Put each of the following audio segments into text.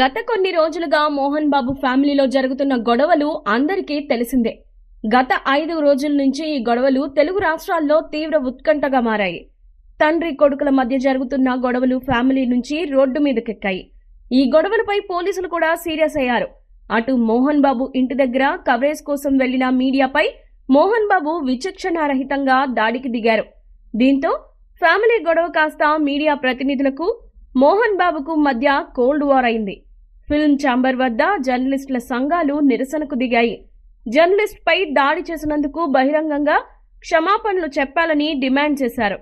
గత కొన్ని రోజులుగా మోహన్ బాబు ఫ్యామిలీలో జరుగుతున్న గొడవలు అందరికీ తెలిసిందే. గత ఐదు రోజుల నుంచి ఈ గొడవలు తెలుగు రాష్ట్రాల్లో తీవ్ర ఉత్కంఠగా మారాయి. తండ్రి కొడుకుల మధ్య జరుగుతున్న గొడవలు ఫ్యామిలీ నుంచి రోడ్డు మీదకెక్కాయి. ఈ గొడవలపై పోలీసులు కూడా సీరియస్ అయ్యారు. అటు మోహన్ బాబు ఇంటి దగ్గర కవరేజ్ కోసం వెళ్ళిన మీడియాపై మోహన్ బాబు విచక్షణారహితంగా దాడికి దిగారు. దీంతో ఫ్యామిలీ గొడవ కాస్త మీడియా ప్రతినిధులకు మోహన్ బాబుకు మధ్య కోల్డ్ వార్ అయింది. ఫిల్మ్ ఛాంబర్ వద్ద జర్నలిస్టుల సంఘాలు నిరసనకు దిగాయి. జర్నలిస్ట్పై దాడి చేసినందుకు బహిరంగంగా క్షమాపణలు చెప్పాలని డిమాండ్ చేశారు.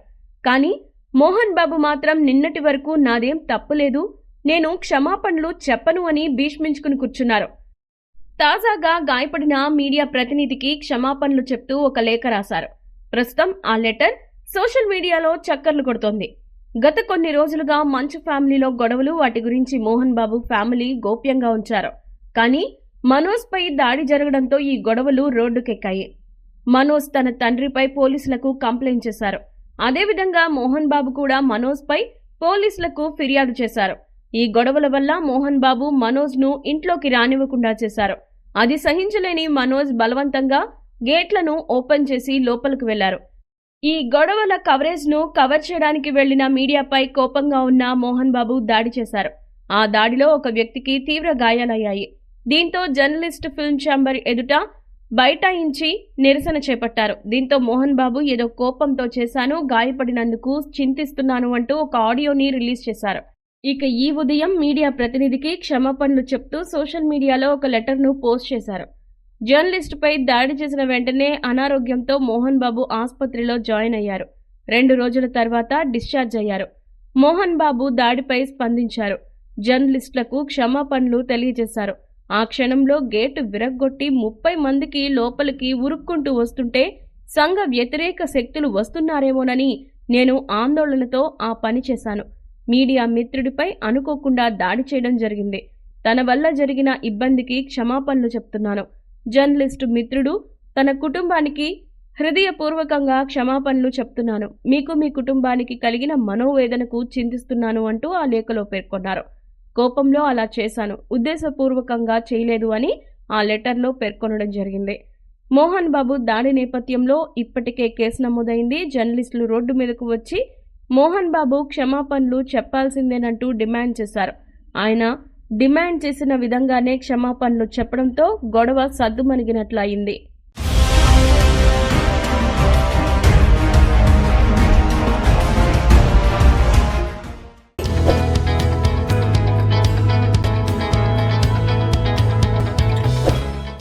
కానీ మోహన్ బాబు మాత్రం నిన్నటి వరకు నాదేం తప్పులేదు నేను క్షమాపణలు చెప్పను అని భీష్మించుకుని కూర్చున్నారు. తాజాగా గాయపడిన మీడియా ప్రతినిధికి క్షమాపణలు చెప్తూ ఒక లేఖ రాశారు. ప్రస్తుతం ఆ లెటర్ సోషల్ మీడియాలో చక్కర్లు కొడుతోంది. గత కొన్ని రోజులుగా మంచు ఫ్యామిలీలో గొడవలు వాటి గురించి మోహన్ బాబు ఫ్యామిలీ గోప్యంగా ఉంచారు. కానీ మనోజ్ పై దాడి జరగడంతో ఈ గొడవలు రోడ్డుకెక్కాయి. మనోజ్ తన తండ్రిపై పోలీసులకు కంప్లైంట్ చేశారు. అదేవిధంగా మోహన్ బాబు కూడా మనోజ్ పై పోలీసులకు ఫిర్యాదు చేశారు. ఈ గొడవల వల్ల మోహన్ బాబు మనోజ్ను ఇంట్లోకి రానివ్వకుండా చేశారు. అది సహించలేని మనోజ్ బలవంతంగా గేట్లను ఓపెన్ చేసి లోపలికి వెళ్ళారు. ఈ గొడవల కవరేజ్ను కవర్ చేయడానికి వెళ్ళిన మీడియాపై కోపంగా ఉన్న మోహన్ బాబు దాడి చేశారు. ఆ దాడిలో ఒక వ్యక్తికి తీవ్ర గాయాలయ్యాయి. దీంతో జర్నలిస్ట్ ఫిల్మ్ ఛాంబర్ ఎదుట బైఠాయించి నిరసన చేపట్టారు. దీంతో మోహన్ బాబు ఏదో కోపంతో చేశాను గాయపడినందుకు చింతిస్తున్నాను అంటూ ఒక ఆడియోని రిలీజ్ చేశారు. ఇక ఈ ఉదయం మీడియా ప్రతినిధికి క్షమాపణలు చెప్తూ సోషల్ మీడియాలో ఒక లెటర్ను పోస్ట్ చేశారు. జర్నలిస్టుపై దాడి చేసిన వెంటనే అనారోగ్యంతో మోహన్ బాబు ఆసుపత్రిలో జాయిన్ అయ్యారు. రెండు రోజుల తర్వాత డిశ్చార్జ్ అయ్యారు. మోహన్ బాబు దాడిపై స్పందించారు. జర్నలిస్టులకు క్షమాపణలు తెలియజేశారు. ఆ క్షణంలో గేటు విరగ్గొట్టి ముప్పై మందికి లోపలికి ఉరుక్కుంటూ వస్తుంటే సంఘ వ్యతిరేక శక్తులు వస్తున్నారేమోనని నేను ఆందోళనతో ఆ పని చేశాను. మీడియా మిత్రుడిపై అనుకోకుండా దాడి చేయడం జరిగింది. తన వల్ల జరిగిన ఇబ్బందికి క్షమాపణలు చెప్తున్నాను. జర్నలిస్టు మిత్రుడు తన కుటుంబానికి హృదయపూర్వకంగా క్షమాపణలు చెప్తున్నాను. మీకు మీ కుటుంబానికి కలిగిన మనోవేదనకు చింతిస్తున్నాను అంటూ ఆ లేఖలో పేర్కొన్నారు. కోపంలో అలా చేశాను. ఉద్దేశపూర్వకంగా చేయలేదు అని ఆ లెటర్లో పేర్కొనడం జరిగింది. మోహన్ బాబు దాడి నేపథ్యంలో ఇప్పటికే కేసు నమోదైంది. జర్నలిస్టులు రోడ్డు మీదకు వచ్చి మోహన్ బాబు క్షమాపణలు చెప్పాల్సిందేనంటూ డిమాండ్ చేశారు. ఆయన డిమాండ్ చేసిన విధంగానే క్షమాపణలు చెప్పడంతో గొడవ సద్దుమణిగినట్లయింది.